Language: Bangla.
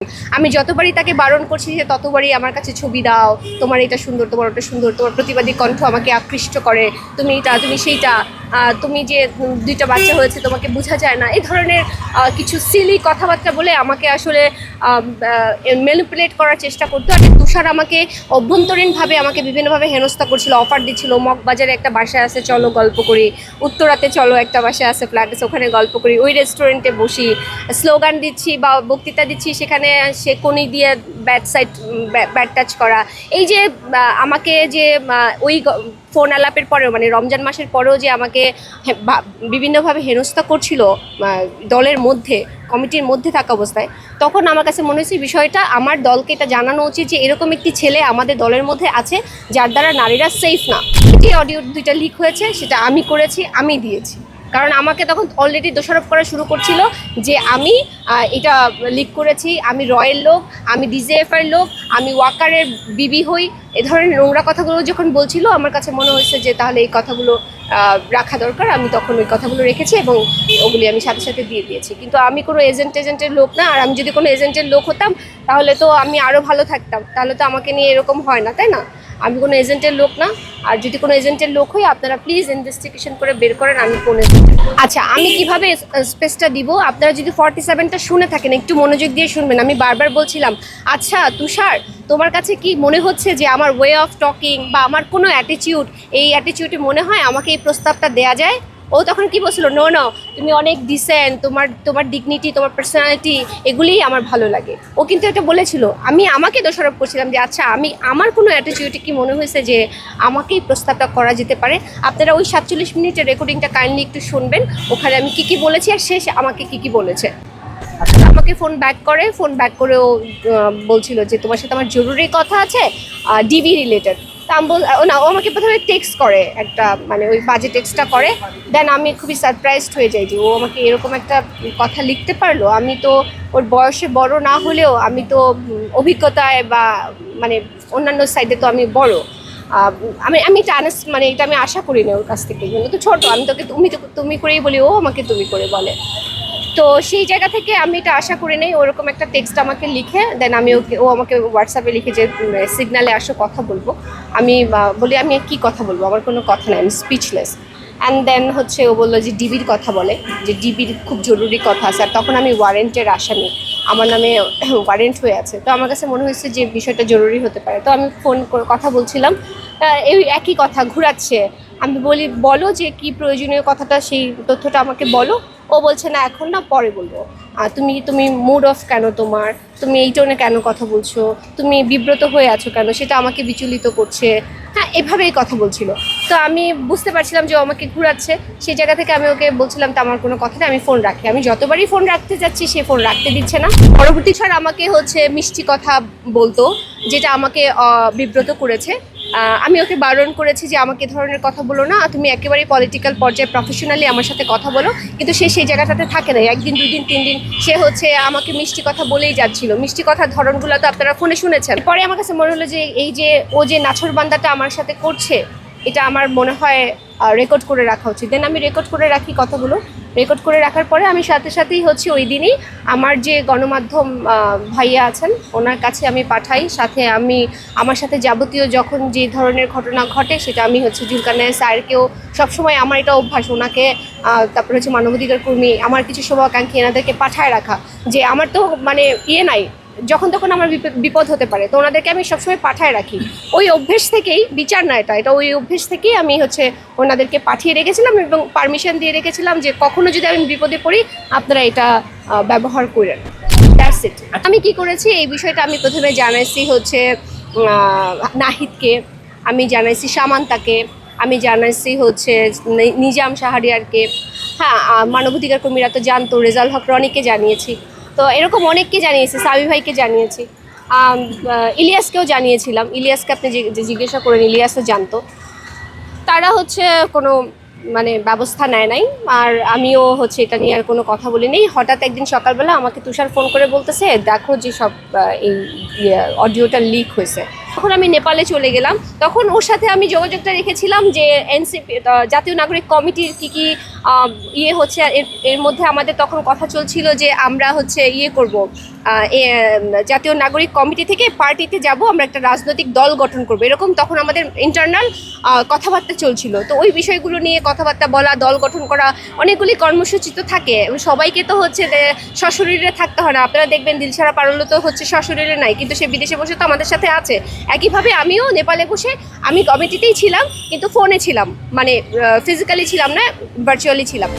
Thanks. আমি যতবারই তাকে বারণ করছি যে ততবারই আমার কাছে ছবি দাও, তোমার এটা সুন্দর, তোমার ওটা সুন্দর, তোমার প্রতিবাদী কণ্ঠ আমাকে আকৃষ্ট করে, তুমি এটা, তুমি সেইটা তুমি যে দুইটা বাচ্চা হয়েছে তোমাকে বোঝা যায় না। এই ধরনের কিছু সিলি কথাবার্তা বলে আমাকে আসলে ম্যানিপুলেট করার চেষ্টা করতো। আর তুষার আমাকে অভ্যন্তরীণভাবে আমাকে বিভিন্নভাবে হেনস্থা করছিল অফার দিচ্ছিল মগবাজারে একটা বাসায় আছে, চলো গল্প করি। উত্তরাতে, চলো একটা বাসায় আছে ফ্ল্যাট ওখানে গল্প করি। ওই রেস্টুরেন্টে বসি স্লোগান দিচ্ছি বা বক্তৃতা দিচ্ছি, সেখানে সে কোনি দিয়ে ব্যাট সাইড ব্যাট টাচ করা। এই যে আমাকে যে ওই ফোন আলাপের পরেও মানে রমজান মাসের পরেও যে আমাকে বিভিন্নভাবে হেনস্থা করছিল দলের মধ্যে, কমিটির মধ্যে থাকা অবস্থায়, তখন আমার কাছে মনে হয়েছে বিষয়টা, আমার দলকে এটা জানানো উচিত যে, এরকম একটি ছেলে আমাদের দলের মধ্যে আছে, যার দ্বারা নারীরা সেফ না। যে অডিও দুইটা লিক হয়েছে, সেটা আমি করেছি, আমি দিয়েছি। কারণ আমাকে তখন অলরেডি দোষারোপ করা শুরু করছিল যে আমি এটা লিক করেছি, আমি রয়ের লোক, আমি ডিজিএফআর লোক, আমি ওয়াকারের বিবি হই। এ ধরনের নোংরা কথাগুলো যখন বলছিল, আমার কাছে মনে হয়েছে যে তাহলে এই কথাগুলো রাখা দরকার। আমি তখন ওই কথাগুলো রেখেছি এবং ওগুলি আমি সাথে সাথে দিয়ে দিয়েছি। কিন্তু আমি কোনো এজেন্ট এজেন্টের লোক না, আর আমি যদি কোনো এজেন্টের লোক হতাম, তাহলে তো আমি আরও ভালো থাকতাম। তাহলে তো আমাকে নিয়ে এরকম হয় না, তাই না? আমি কোনো এজেন্টের লোক না। আর যদি কোনো এজেন্টের লোক হই আপনারা প্লিজ ইনভেস্টিগেশন করে বের করেন, আমি কোন আচ্ছা আমি কীভাবে স্পেসটা দিব? আপনারা যদি ফর্টি সেভেনটা শুনে থাকেন, একটু মনোযোগ দিয়ে শুনবেন। আমি বারবার বলছিলাম আচ্ছা তুষার, তোমার কাছে কি মনে হচ্ছে যে আমার ওয়ে অফ টকিং বা আমার কোনো অ্যাটিচিউড এই অ্যাটিচিউডে মনে হয় আমাকে এই প্রস্তাবটা দেয়া যায়? ও তখন কি বলছিল নো নো তুমি অনেক ডিসেন্ট তোমার তোমার ডিগনিটি তোমার পার্সোনালিটি এগুলিই আমার ভালো লাগে। ও কিন্তু এটা বলেছিল। আমি আমাকে দোষারোপ করছিলাম যে আচ্ছা আমি আমার কোনো অ্যাটিটিউডে কি মনে হয়েছে যে আমাকেই প্রস্তাবটা করা যেতে পারে? আপনারা ওই সাতচল্লিশ মিনিটের রেকর্ডিংটা কাইন্ডলি একটু শুনবেন। ওখানে আমি কি কি বলেছি আর শেষ আমাকে কি কি বলেছে। আমাকে ফোন ব্যাক করে ফোন ব্যাক করে ও আহ, বলছিল যে তোমার সাথে আমার জরুরি কথা আছে ডিবি রিলেটেড তা আমি ও না, ও আমাকে প্রথমে টেক্সট করে একটা মানে ওই বাজে টেক্সটটা করে দেন আমি খুবই সারপ্রাইজড হয়ে যাই যে ও আমাকে এরকম একটা কথা লিখতে পারল। আমি তো ওর বয়সে বড় না হলেও আমি তো অভিজ্ঞতায় বা মানে অন্যান্য সাইডে তো আমি বড়। আমি আমি এটা মানে এটা আমি আশা করি না ওর কাছ থেকে। কিন্তু তো ছোট, আমি তোকে, তুমি তুমি করেই বলি, ও আমাকে তুমি করে বলে। তো সেই জায়গা থেকে আমি এটা আশা করি নেই, ওরকম একটা টেক্সট আমাকে লিখে দেন আমি ওকে, ও আমাকে হোয়াটসঅ্যাপে লিখে যে সিগনালে আসো কথা বলব। আমি বলি, আমি কি কথা বলব? আমার কোনো কথা নাই, আমি স্পিচলেস অ্যান্ড দেন হচ্ছে ও বলল যে ডিবির কথা বলে, যে ডিবির খুব জরুরি কথা আছে। আর তখন আমি ওয়ারেন্টের আসামি আমার নামে ওয়ারেন্ট হয়ে আছে। তো আমার কাছে মনে হয়েছে যে, বিষয়টা জরুরি হতে পারে। তো আমি ফোন করে কথা বলছিলাম। এই একই কথা, ঘুরাচ্ছে। আমি বলি, বলো যে কি প্রয়োজনীয় কথাটা, সেই তথ্যটা আমাকে বলো। ও বলছে, না, এখন না, পরে বলব। তুমি তুমি মুড অফ কেন তোমার? তুমি এই টোনে কেন কথা বলছো? তুমি বিব্রত হয়ে আছো কেন? সেটা আমাকে বিচলিত করছে। হ্যাঁ এভাবেই কথা বলছিল। তো আমি বুঝতে পারছিলাম যে ও আমাকে ঘুরাচ্ছে। সেই জায়গা থেকে আমি ওকে বলছিলাম, তো আমার কোনো কথা আমি ফোন রাখি। আমি যতবারই ফোন রাখতে যাচ্ছি, সে ফোন রাখতে দিচ্ছে না। পরবর্তী ছাড় আমাকে হচ্ছে মিষ্টি কথা বলতো, যেটা আমাকে বিব্রত করেছে। আমি ওকে বারণ করেছি যে আমাকে ধরনের কথা বলো না তুমি একেবারে পলিটিক্যাল পর্যায়ে প্রফেশনালি আমার সাথে কথা বলো। কিন্তু সে সেই জায়গাটাতে থাকে না। একদিন, দুদিন তিন দিন সে হচ্ছে আমাকে মিষ্টি কথা বলেই যাচ্ছিল। মিষ্টি কথার ধরনগুলো তো আপনারা ফোনে শুনেছেন। পরে আমার কাছে মনে হলো যে এই যে ও যে নাছর বান্দাটা আমার সাথে করছে এটা আমার মনে হয় রেকর্ড করে রাখা উচিত। দেন আমি রেকর্ড করে রাখি কথাগুলো। রেকর্ড করে রাখার পরে আমি সাথে সাথেই হচ্ছে ওই দিনই। আমার যে গণমাধ্যম ভাইয়া আছেন, ওনার কাছে আমি পাঠাই। সাথে আমি, আমার সাথে যাবতীয় যখন যে ধরনের ঘটনা ঘটে, সেটা আমি হচ্ছে জুলকানের স্যারকেও সবসময় আমার এটা অভ্যাস। ওনাকে তারপরে হচ্ছে মানবাধিকার কর্মী, আমার কিছু শুভাকাঙ্ক্ষী এনাদেরকে পাঠায় রাখা। যে আমার তো মানে ইয়ে নাই যখন তখন আমার বিপ- বিপদ হতে পারে, তো ওনাদেরকে আমি সবসময় পাঠায় রাখি। ওই অভ্যেস থেকেই বিচার না এটা এটা ওই অভ্যেস থেকেই আমি হচ্ছে ওনাদেরকে পাঠিয়ে রেখেছিলাম এবং পারমিশন দিয়ে রেখেছিলাম যে কখনো যদি আমি বিপদে পড়ি, আপনারা এটা ব্যবহার করেন। ইট আমি কি করেছি, এই বিষয়টা আমি প্রথমে জানাইছি হচ্ছে নাহিদকে, আমি জানাইছি সামান্তাকে, আমি জানাইছি হচ্ছে নিজাম শাহরিয়ারকে। হ্যাঁ মানবাধিকার কর্মীরা তো জানতো রেজাল হক রনিকে জানিয়েছি। তো এরকম অনেককে জানিয়েছি, সাবি ভাইকে জানিয়েছি ইলিয়াসকেও জানিয়েছিলাম। ইলিয়াসকে আপনি জিজ্ঞাসা করেন, ইলিয়াসও জানতো। তারা হচ্ছে কোনো মানে ব্যবস্থা নেয় নাই, আর আমিও হচ্ছে এটা নিয়ে আর কোনো কথা বলি নেই হঠাৎ একদিন সকালবেলা আমাকে তুষার ফোন করে বলতেছে, দেখো যে সব এই অডিওটা লিক হয়েছে। তখন আমি নেপালে চলে গেলাম। তখন ওর সাথে আমি যোগাযোগটা রেখেছিলাম যে এনসিপি জাতীয় নাগরিক কমিটির কী কী ইয়ে হচ্ছে, এর- এর মধ্যে আমাদের তখন কথা চলছিল যে আমরা হচ্ছে ইয়ে করব। জাতীয় নাগরিক কমিটি থেকে পার্টিতে যাব, আমরা একটা রাজনৈতিক দল গঠন করব। এরকম তখন আমাদের ইন্টারনাল কথাবার্তা চলছিল। তো ওই বিষয়গুলো নিয়ে কথাবার্তা বলা, দল গঠন করা, অনেকগুলি কর্মসূচি তো থাকে। সবাইকে তো হচ্ছে সশরীরে থাকতে হয় না। আপনারা দেখবেন দিলছাড়া পারল তো হচ্ছে সশরীরে নাই, কিন্তু সে বিদেশে বসে তো আমাদের সাথে আছে। একইভাবে আমিও নেপালে বসে, আমি কমিটিতেই ছিলাম, কিন্তু ফোনে ছিলাম মানে ফিজিক্যালি ছিলাম না ভার্চুয়ালি ছিলাম।